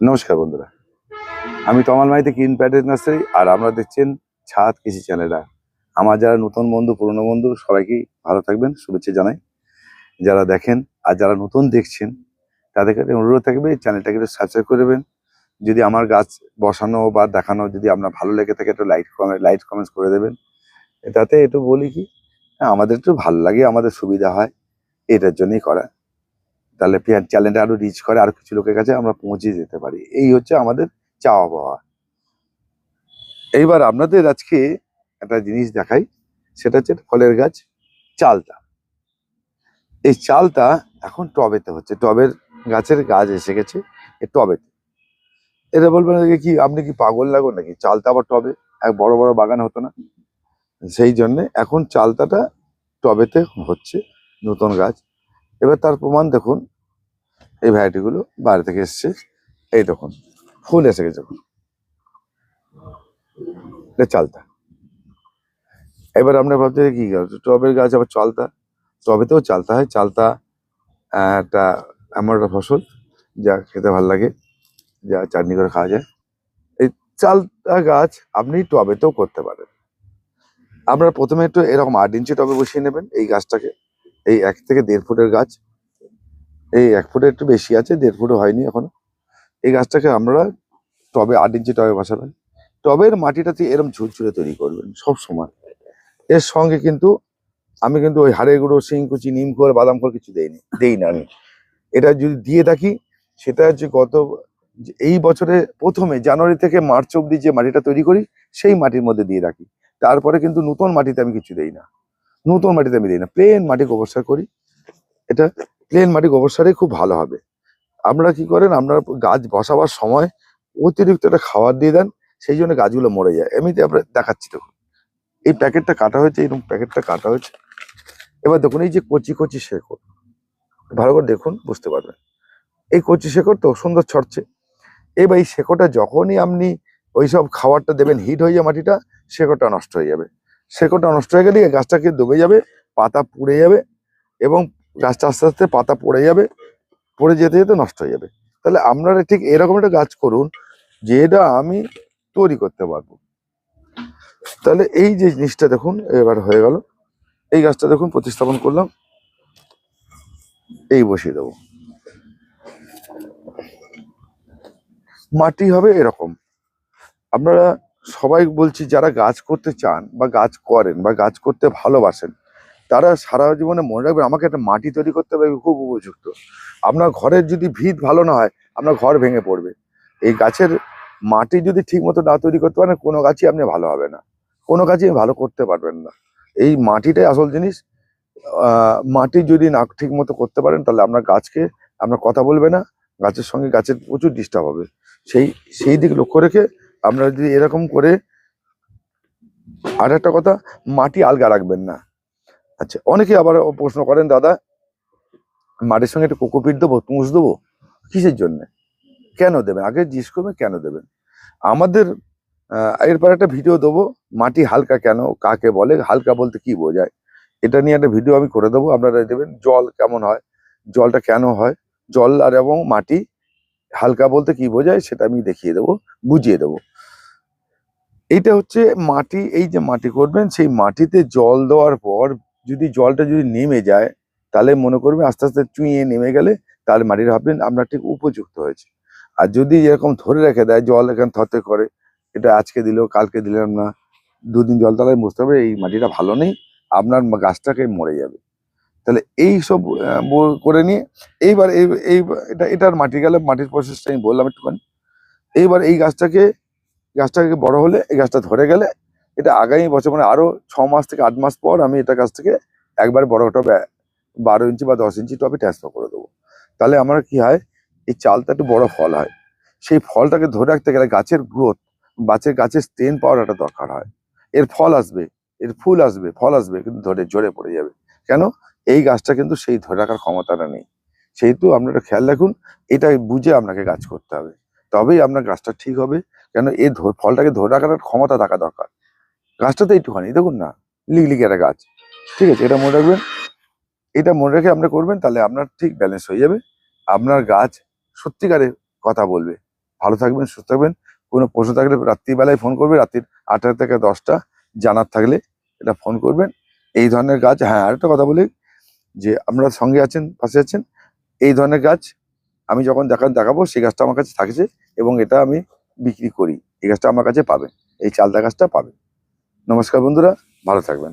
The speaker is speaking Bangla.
নমস্কার বন্ধুরা। আমি তমাল মাইতে কিন প্যাটেজ নার্সারি, আর আমরা দেখছেন ছাদ কৃষি চ্যানেলটা আমার যারা নতুন বন্ধু, পুরনো বন্ধু সবাইকেই ভালো থাকবেন, শুভেচ্ছা জানাই। যারা দেখেন আর যারা নতুন দেখছেন তাদের কাছে অনুরোধ থাকবে, চ্যানেলটাকে একটু সাবস্ক্রাইব করে দেবেন। যদি আমার গাছ বসানো বা দেখানো যদি আপনার ভালো লেগে থাকে, একটু লাইট কমেন্ট লাইট কমেন্টস করে দেবেন। তাতে একটু বলি কি, আমাদের একটু ভালো লাগে, আমাদের সুবিধা হয়, এটার জন্যই করা। তাহলে চ্যানেলটা আরও রিচ করে, আর কিছু লোকের কাছে আমরা পৌঁছে যেতে পারি। এই হচ্ছে আমাদের চাওয়া পাওয়া এইবার আপনাদের আজকে একটা জিনিস দেখাই, সেটা হচ্ছে ফলের গাছ চালতা এই চালতা এখন টবেতে হচ্ছে, টবের গাছের গাছ এসে গেছে এই টবেতে। এটা বলবেন কি, আপনি কি পাগল লাগো নাকি? চালতা আবার টবে, এক বড় বড় বাগান হতো না? সেই জন্যে এখন চালতাটা টবেতে হচ্ছে নতুন গাছ। এবার তার প্রমাণ দেখুন। এই ভ্যারাইটিগুলো বাইরে থেকে এসছে। এই দেখুন, ফুল এসে গেছে। এটা চালতা। এবার আমরা ভাবছি কি, টবের গাছ আবার চালতা। টবেতেও চালতা হয়। চালতা একটা এমন একটা ফসল যা খেতে ভালো লাগে, যা চাটনি করে খাওয়া যায়। এই চালতা গাছ আপনি টবেতেও করতে পারেন। আপনারা প্রথমে একটু এরকম আট ইঞ্চি টবে বসিয়ে নেবেন এই গাছটাকে। এই এক থেকে দেড় ফুটের গাছ। এই এক ফুটের একটু বেশি আছে, দেড় ফুটও হয়নি এখনও। এই গাছটাকে আমরা টবে আট ইঞ্চি টবে বসাবেন। টবের মাটিটাতে এরম ঝুরঝুরে তৈরি করবেন সব সময় এর সঙ্গে কিন্তু আমি কিন্তু ওই হাড়ে গুঁড়ো শিংকুচি নিম খোল, বাদাম খোল কিছু দেইনি দেই না আমি। এটা যদি দিয়ে থাকি, সেটা হচ্ছে গত এই বছরে প্রথমে জানুয়ারি থেকে মার্চ অব্দি যে মাটিটা তৈরি করি, সেই মাটির মধ্যে দিয়ে রাখি তারপরে কিন্তু নতুন মাটিতে আমি কিছু দেই না। নতুন মাটিতে আমি দিই না। প্লেন মাটি গোবর সার করি। এটা প্লেন মাটি গোবর সারে খুব ভালো হবে। আপনারা কি করেন আপনারা গাছ বসাবার সময় অতিরিক্ত একটা খাবার দিয়ে দেন, সেই জন্য গাছগুলো মরে যায়। এমনিতে আমরা দেখাচ্ছি দেখুন। এই প্যাকেটটা কাটা হয়েছে এরকম প্যাকেটটা কাটা হয়েছে। এবার দেখুন, এই যে কচি কচি শেকড়, ভালো করে দেখুন, বুঝতে পারবেন। এই কচি শেকড় তো সুন্দর ছড়ছে। এবার এই শেকড়টা যখনই আপনি ওই সব খাবারটা দেবেন হিট হয়ে যায় মাটিটা, শেকড়টা নষ্ট হয়ে যাবে। শেকড়টা নষ্ট হয়ে গেলে গাছটাকে ডুবে যাবে? পাতা পুড়ে যাবে এবং গাছটা আস্তে আস্তে পাতা পড়ে যাবে, পড়ে যেতে যেতে নষ্ট হয়ে যাবে। তাহলে আপনারা ঠিক এরকম একটা গাছ করুন, যেটা আমি তৈরি করতে পারব। তাহলে এই যে জিনিসটা দেখুন, এবার হয়ে গেল। এই গাছটা দেখুন, প্রতিস্থাপন করলাম। এই বসিয়ে দেবো। মাটি হবে এরকম। আপনারা সবাই বলছি, যারা গাছ করতে চান বা গাছ করেন বা গাছ করতে ভালোবাসেন, তারা সারা জীবনে মনে রাখবেন, আমাকে একটা মাটি তৈরি করতে হবে খুব উপযুক্ত। আপনার ঘরের যদি ভিত ভালো না হয়, আপনার ঘর ভেঙে পড়বে। এই গাছের মাটি যদি ঠিক মতো না তৈরি করতে পারেন, কোনো গাছই আপনি ভালো হবে না। কোনো গাছই ভালো করতে পারবেন না। এই মাটিটাই আসল জিনিস। মাটি যদি না ঠিক মতো করতে পারেন, তাহলে আপনার গাছকে, আপনার কথা বলবে না, গাছের সঙ্গে গাছের প্রচুর ডিস্টার্ব হবে। সেই সেই দিক লক্ষ্য রেখে আপনারা যদি এরকম করে আর একটা কথা, মাটি আলগা রাখবেন না। আচ্ছা অনেকে আবার প্রশ্ন করেন, দাদা, মাটির সঙ্গে একটু কোকোপিট দেবো তুষ দেবো? কিসের জন্য? কেন দেবেন? আগে জিজ্ঞেস করবেন, কেন দেবেন? আমাদের এরপর একটা ভিডিও দেবো, মাটি হালকা কেন, কাকে বলে, হালকা বলতে কি বোঝায়? এটা নিয়ে একটা ভিডিও আমি করে দেবো, আপনারা দেবেন জল কেমন হয়, জলটা কেন হয়, জল আর এবং মাটি হালকা বলতে কি বোঝায় সেটা আমি দেখিয়ে দেবো, বুঝিয়ে দেবো। এইটা হচ্ছে মাটি, এই যে মাটি করবেন, সেই মাটিতে জল দেওয়ার পর যদি জলটা যদি নেমে যায়, তাহলে মনে করবেন আস্তে আস্তে চুইয়ে নেমে গেলে তাহলে মাটির ভাববেন আপনার ঠিক উপযুক্ত হয়েছে। আর যদি এরকম ধরে রেখে দেয়, জল এখানে থতে করে, এটা আজকে দিল, কালকে দিলাম না, দুদিন জল তালায় বুঝতে হবে, এই মাটিটা ভালো নেই, আপনার গাছটাকে মরে যাবে। তাহলে এই সব করে নিয়ে এইবার এই এই, এটা, এটার মাটি গেলে মাটির প্রসেসটা আমি বললাম একটুখানি। এইবার এই গাছটাকে গাছটাকে বড় হলে, এই গাছটা ধরে গেলে এটা আগামী বছর মানে আরও ছ মাস থেকে আট মাস পর আমি এটা গাছ থেকে একবার বড় টবে বারো ইঞ্চি বা দশ ইঞ্চি টবে ট্রান্সফার করে দেবো। তাহলে আমার কি হয়, এই চালটা একটু বড় ফল হয়। সেই ফলটাকে ধরে রাখতে গেলে গাছের গ্রোথ গাছের গাছের স্টেন পাওয়ার একটা দরকার হয়। এর ফল আসবে, এর ফুল আসবে, ফল আসবে, কিন্তু ধরে, ঝরে পড়ে যাবে। কেন? এই গাছটা কিন্তু সেই ধরে রাখার ক্ষমতাটা নেই। সেহেতু আপনারা খেয়াল রাখুন এটা বুঝে আপনাকে গাছ করতে হবে। তবেই আপনার গাছটা ঠিক হবে, কেন এ ফলটাকে ধরে রাখার ক্ষমতা থাকা দরকার। গাছটা তো একটুখানি, দেখুন না লিগলিগ একটা গাছ। ঠিক আছে, এটা মনে রাখবেন। এটা মনে রেখে আপনি করবেন, তাহলে আপনার ঠিক ব্যালেন্স হয়ে যাবে। আপনার গাছ সত্যিকারের কথা বলবে। ভালো থাকবেন, সুস্থ থাকবেন। কোনো প্রশ্ন থাকলে রাত্রিবেলায় ফোন করবে, রাত্রির আটটা থেকে দশটা। জানার থাকলে এটা ফোন করবেন। এই ধরনের গাছ হ্যাঁ আরেকটা কথা বলি। যে আপনারা সঙ্গে আছেন, পাশে আছেন, এই ধরনের গাছ আমি যখন দেখা, দেখাবো, সেই গাছটা আমার কাছে থাকছে এবং এটা আমি বিক্রি করি। এই গাছটা আমার কাছে পাবেন এই চালদা গাছটা পাবেন নমস্কার বন্ধুরা, ভালো থাকবেন।